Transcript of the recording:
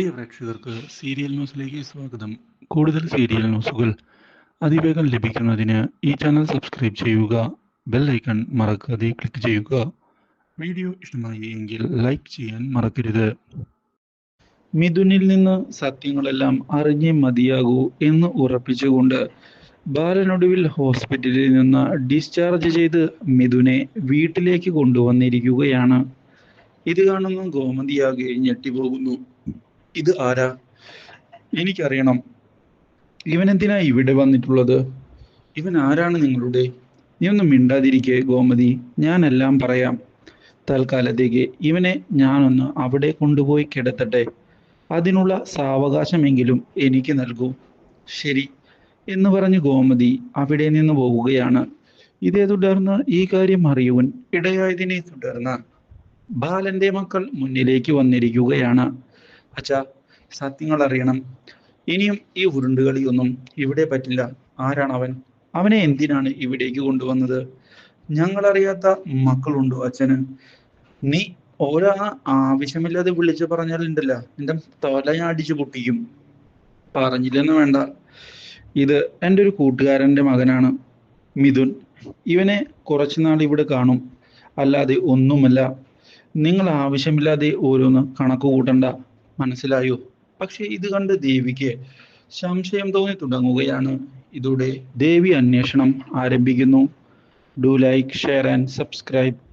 പ്രിയ പ്രേക്ഷകർക്ക് സീരിയൽ ന്യൂസിലേക്ക് സ്വാഗതം. കൂടുതൽ സീരിയൽ ന്യൂസുകൾ അതിവേഗം ലഭിക്കുന്നതിന് ഈ ചാനൽ സബ്സ്ക്രൈബ് ചെയ്യുക ബെൽ ഐക്കൺ മറക്കാതെ ക്ലിക്ക് ചെയ്യുക. വീഡിയോ ഇഷ്ടമായി എങ്കിൽ ലൈക്ക് ചെയ്യാൻ മറക്കരുത്. മിഥുനിൽ നിന്ന് സത്യങ്ങളെല്ലാം അറിഞ്ഞേ മതിയാകൂ എന്ന് ഉറപ്പിച്ചുകൊണ്ട് ബാലനൊടുവിൽ ഹോസ്പിറ്റലിൽ നിന്ന് ഡിസ്ചാർജ് ചെയ്ത് മിഥുനെ വീട്ടിലേക്ക് കൊണ്ടുവന്നിരിക്കുകയാണ്. ഇത് കാണുന്ന ഗോമതിയാകെ ഞെട്ടിപ്പോകുന്നു. ഇത് ആരാ? എനിക്കറിയണം. ഇവൻ എന്തിനാ ഇവിടെ വന്നിട്ടുള്ളത്? ഇവൻ ആരാണ് നിങ്ങളുടെ? നീ ഒന്നും മിണ്ടാതിരിക്കെ ഗോമതി. ഞാനെല്ലാം പറയാം. തൽക്കാലത്തേക്ക് ഇവനെ ഞാനൊന്ന് അവിടെ കൊണ്ടുപോയി കിടത്തട്ടെ. അതിനുള്ള സാവകാശമെങ്കിലും എനിക്ക് നൽകൂ. ശരി. എന്ന് പറഞ്ഞ് ഗോമതി അവിടെ നിന്ന് പോവുകയാണ്. ഇതേ തുടർന്ന് ഈ കാര്യം അറിയുവാൻ ഇടയായതിനെ തുടർന്ന് ബാലന്റെ മക്കൾ മുന്നിലേക്ക് വന്നിരിക്കുകയാണ്. അച്ഛാ സത്യങ്ങൾ അറിയണം ഇനിയും ഈ ഉരുണ്ടുകളിയൊന്നും ഇവിടെ പറ്റില്ല. ആരാണ് അവൻ? അവനെ എന്തിനാണ് ഇവിടേക്ക് കൊണ്ടുവന്നത്? ഞങ്ങൾ അറിയാത്ത മക്കളുണ്ടോ അച്ഛന്? നീ ഓരോ ആവശ്യമില്ലാതെ വിളിച്ചു പറഞ്ഞാലുണ്ടല്ല. നിന്റെ തല ഞാൻ അടിച്ചു പൊട്ടിക്കും. പറഞ്ഞില്ലെന്ന് വേണ്ട. ഇത് എന്റെ ഒരു കൂട്ടുകാരന്റെ മകനാണ് മിഥുൻ. ഇവനെ കുറച്ചുനാൾ ഇവിടെ കാണും. അല്ലാതെ ഒന്നുമല്ല. നിങ്ങൾ ആവശ്യമില്ലാതെ ഓരോന്ന് കണക്ക് കൂട്ടണ്ട. മനസ്സിലായോ? പക്ഷെ ഇത് കണ്ട് ദേവിക്ക് സംശയം തോന്നി തുടങ്ങുകയാണ്. ഇതോടെ ദേവി അന്വേഷണം ആരംഭിക്കുന്നു. Do like share and subscribe